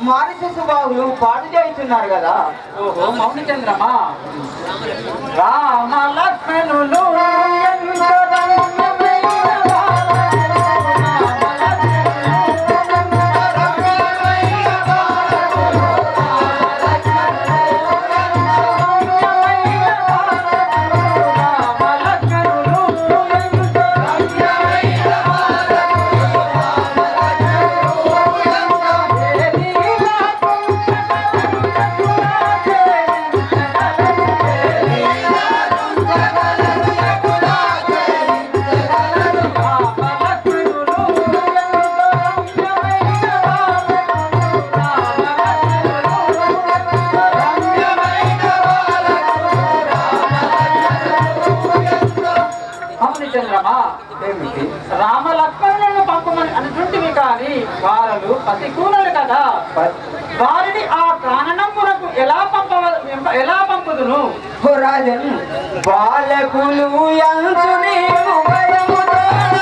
మానస స్వభావులు పాటు చేస్తున్నారు కదా. ఓహో మౌనచంద్రమా? రామ లక్ష్మణులు పాలకులు ఎంచు నీవు బలము దాన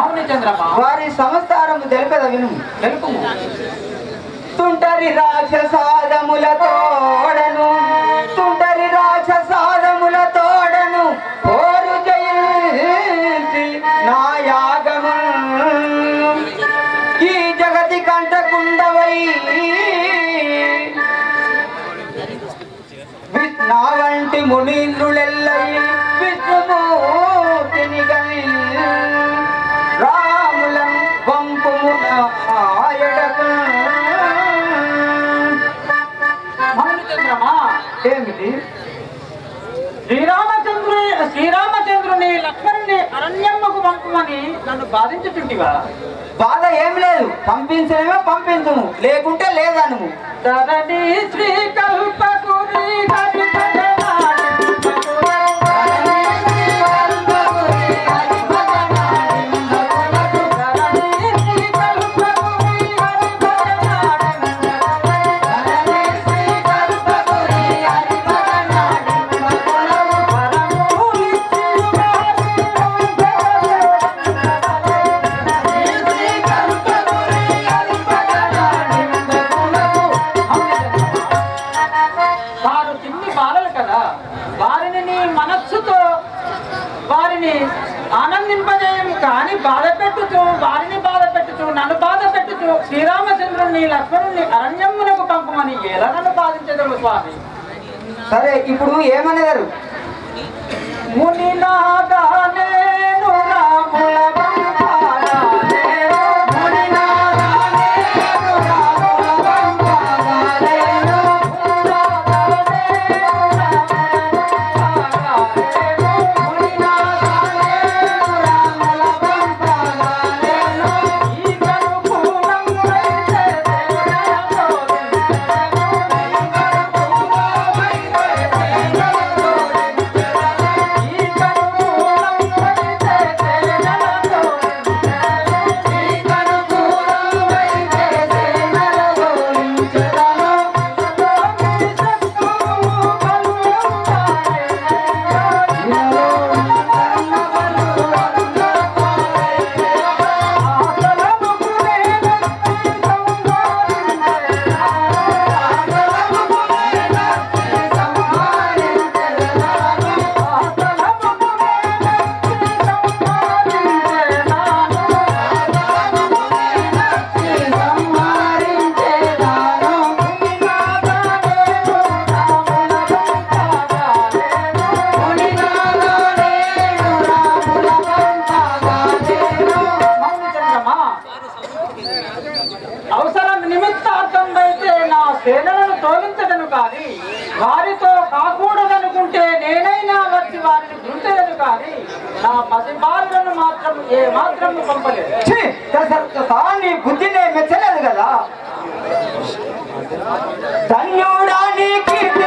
అవును చంద్రమా? వారి సంస్కారము తెలిపేదా విను తెలుపు తుంటరి రాక్షసాదములతో ఉంది శ్రీరామచంద్రుని శ్రీరామచంద్రుని లక్ష్మణుని అరణ్యమ్మకు పంపమని నన్ను బాధించుతుంటివా బాధ ఏం లేదు. పంపించలేమో పంపించము. లేకుంటే లేదను శ్రీకల్పకురి స్వామి ఎలా నన్ను బాధించగలవు స్వామి? సరే ఇప్పుడు ఏమనేవారు మునినా నా పసి బాలులను మాత్రం ఏ మాత్రం పంపలేదు. ఛీ, దశరథ నీ బుద్ధిని మెచ్చలేదు కదా? ధన్యుడా నీ కీర్తి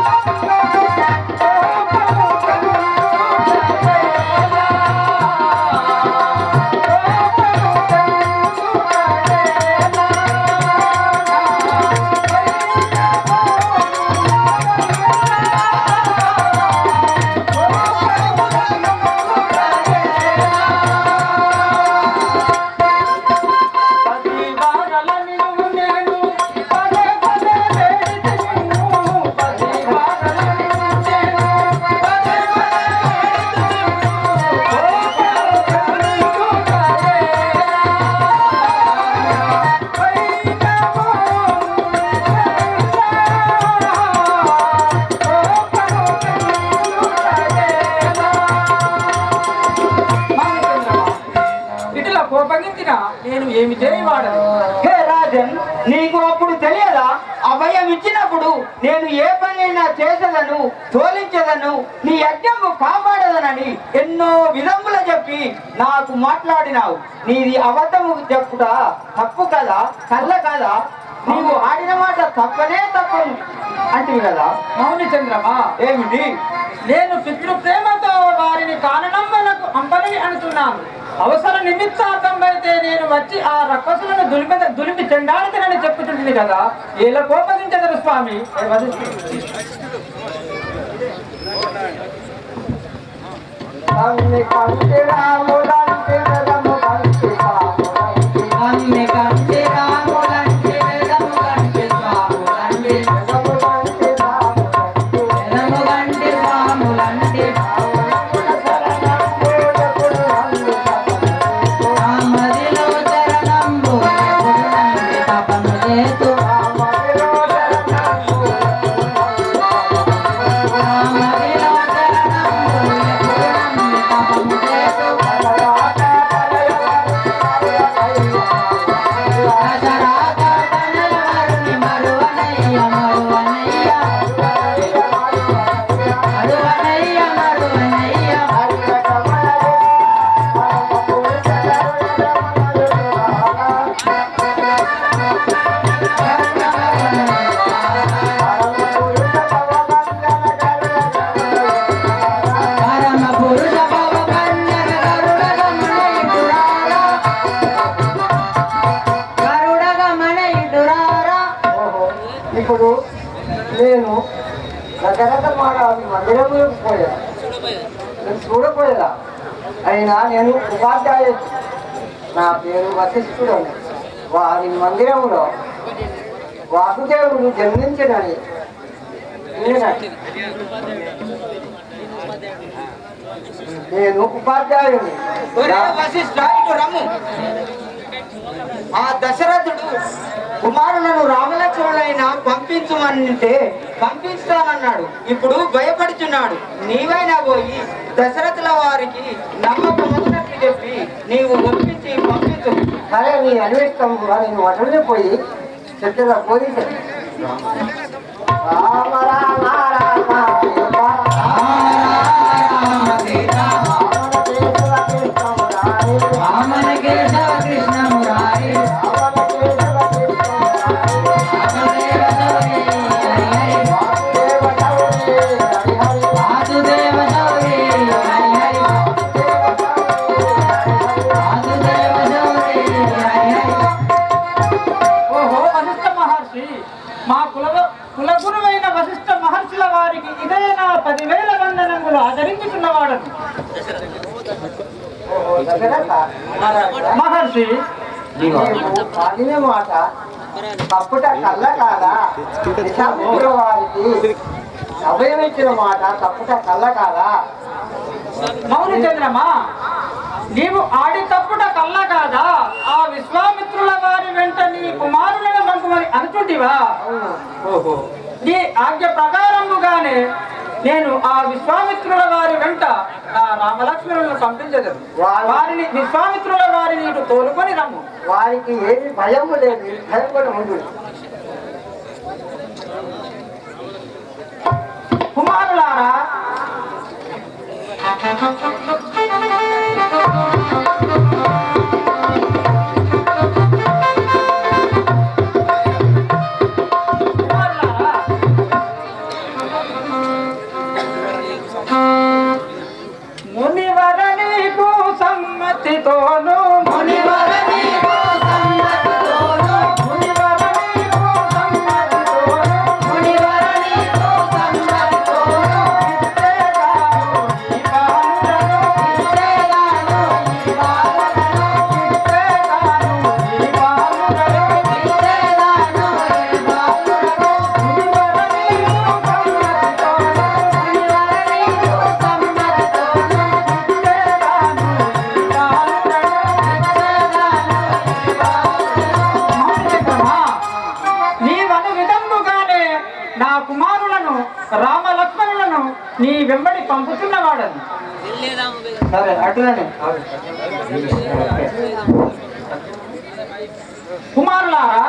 చేయవాడను హే రాజన్ నీకు అప్పుడు తెలియదా? అభయం ఇచ్చినప్పుడు నేను ఏ పనైనా చేసేదను తోలించదను నీ యజ్ఞము కాపాడదనని ఎన్నో విధముల చెప్పి నాకు మాట్లాడినావు. నీది అబద్ధము చెప్పుట తప్పు కదా కళ్ళ కదా? నీవు ఆడిన మాట తప్పనే తప్పను అంటివి కదా? మౌని చంద్రమా. ఏమిటి? నేను పితృ ప్రేమతో వారిని కాననమ్మలకు అంబలని అంటున్నాను అవసర నిమిత్తార్థం అయితే నేను వచ్చి ఆ రక్కసులను దులిపి దులిపి చెండాడుతానని చెప్పుతుంటుంది కదా. ఇలా కోపగించదరు స్వామి? కంటి రకరకాల నేను చూడపోయేదా? అయినా నేను ఉపాధ్యాయ నా పేరు వశిష్ఠుడు వారి మందిరంలో వాసుదేవుడు జన్మించడని నేను ఉపాధ్యాయుని రమ్ము. ఆ దశరథుడు కుమారులను రామలక్ష్మణులైన పంపించమనంటే పంపిస్తానన్నాడు. ఇప్పుడు భయపడుచున్నాడు. నీవైనా పోయి దశరథుల వారికి నమ్మకం ఉన్నట్లు చెప్పి నీవు ఒప్పించి పంపించు. సరే నీ అన్వేషిస్తాం కూడా నేను అటునే పోయి చెట్టుగా పోయి రామ మా కులవ కులగురువైన వశిష్ట మహర్షుల వారికి ఇదే నా పదివేల వందనములు ఆచరించుకున్నవాడను మహర్షి మాట తప్పుట కళ్ళ కాదా? వారికి అభయమిచ్చిన మాట తప్పుట కళ్ళ కాదా? మౌని చంద్రమా? నీవు ఆడి తప్పుట కళ్ళ కాదా? ఆ విశ్వామిత్రుల వారి వెంట నీ కుమారులను పంపమని అనుకుంటివా ఓహో. నీ ఆజ్ఞ ప్రకారముగానే నేను ఆ విశ్వామిత్రుల వారి వెంట నా రామలక్ష్మణులను పంపించదు వారు- వారిని విశ్వామిత్రుల వారిని ఇటు తోలుకొని రమ్ము. వారికి ఏమి భయము లేదు భయం కూడా ఉంది. కుమారులారా కుమారులారా, Thank you. కుమారులారా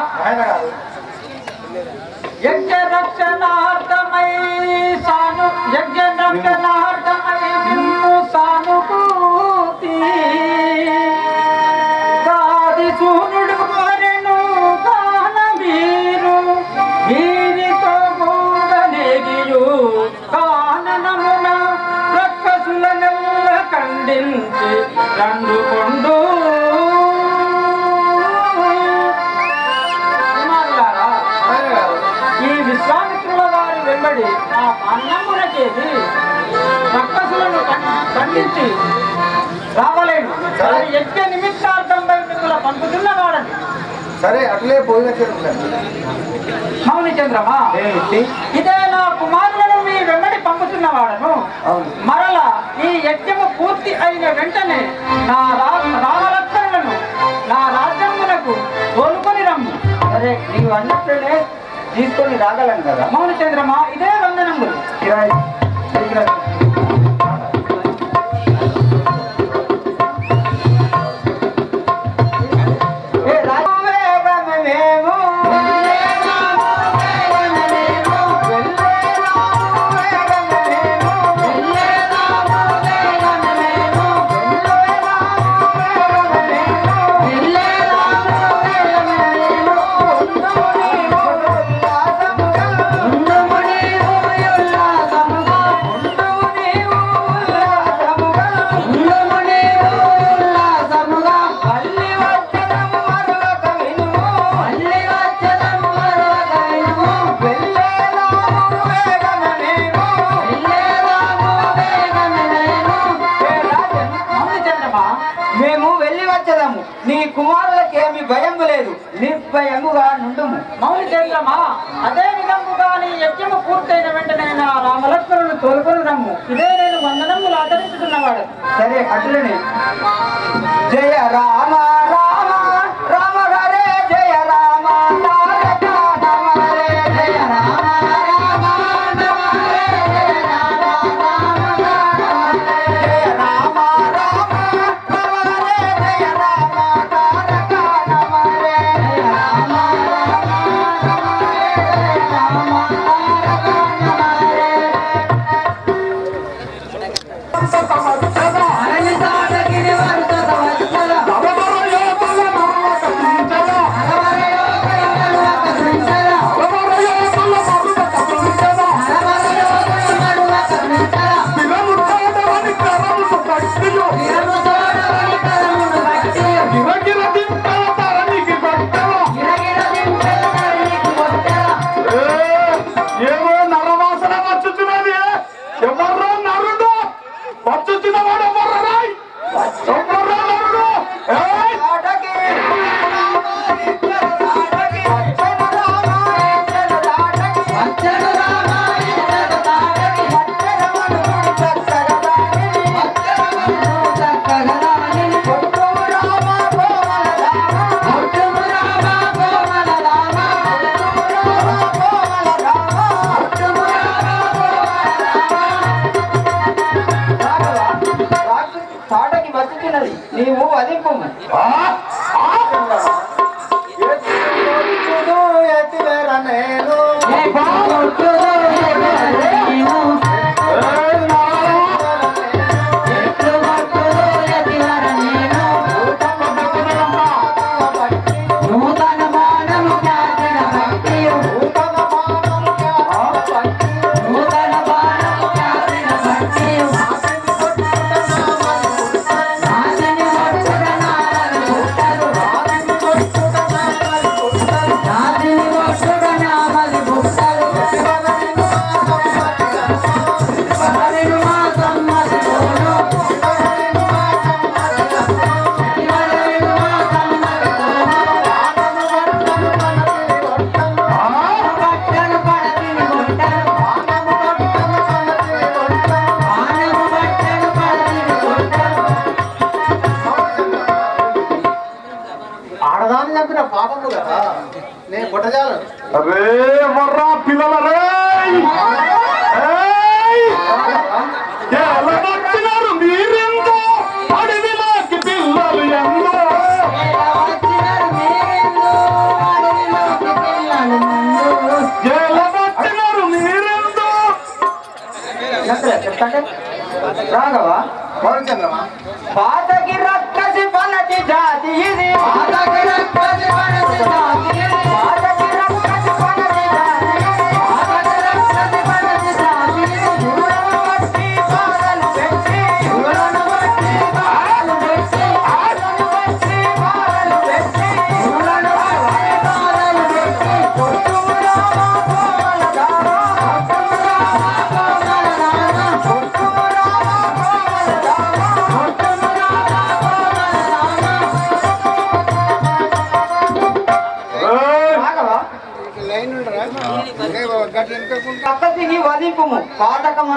రావలేను వారి యజ్ఞ నిమిత్తార్థం మిమ్మల్ని పంపుతున్న వాడని. సరే అట్లే పోయిన మౌని చంద్రమా ఇదే నా కుమారులను మీ వెంబడి పంపుతున్న వాడను. అవును. మరల ఈ యజ్ఞము పూర్తి అయిన వెంటనే నా రా రామలక్ష్మణులను నా రాజ్యమునకు తోలుకొని రమ్ము. సరే నీవు అన్నట్లనే తీసుకొని రాగలను కదా. మౌని చంద్రమా ఇదే వందనములు. మేము వెళ్ళి వచ్చదాము. నీ కుమారులకు ఏమి భయము లేదు. నిర్భయముగా నుండుము. మౌని చంద్రమా అదే విధముగా నీ యజ్ఞము పూర్తయిన వెంటనే నా రామలక్ష్మణులను తోలుకొని రమ్ము. ఇదే నేను వందనములు ఆచరించుకున్నవాడు సరే అటులనే. జయ రామ.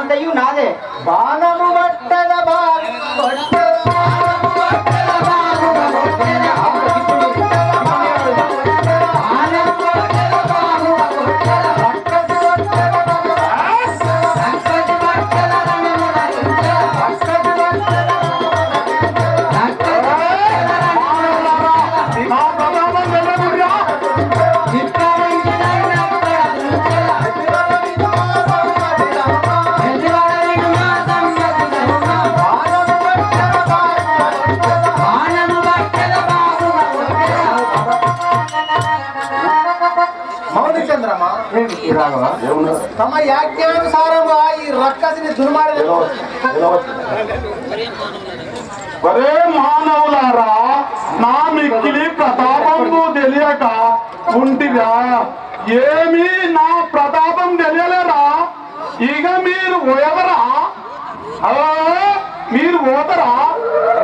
ತಂದೆಯು ನಾದೆ ಬಾಣನು ಬಟ್ಟದ ಬಾ తమ యాజ్ఞానుసారంగా ఈ రక్కసిని దుర్మార్గ మానవులారా నా మిక్కిలి ప్రతాపము తెలియక ఉంటిరా ఏమి నా ప్రతాపం తెలియలేరా ఇక మీరు ఎవరా మీరు పోతారా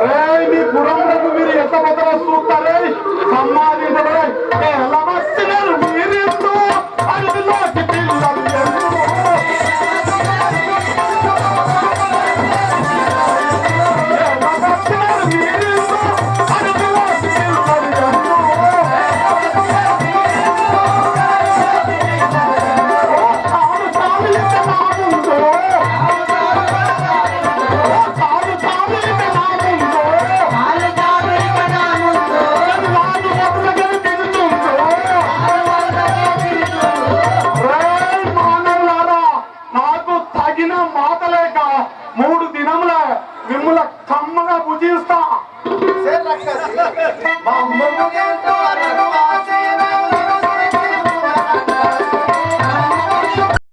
రే మీ పురంలో మీరు ఎంత పోతారా వస్తుంటారే సమ్మాదించరే ఎలా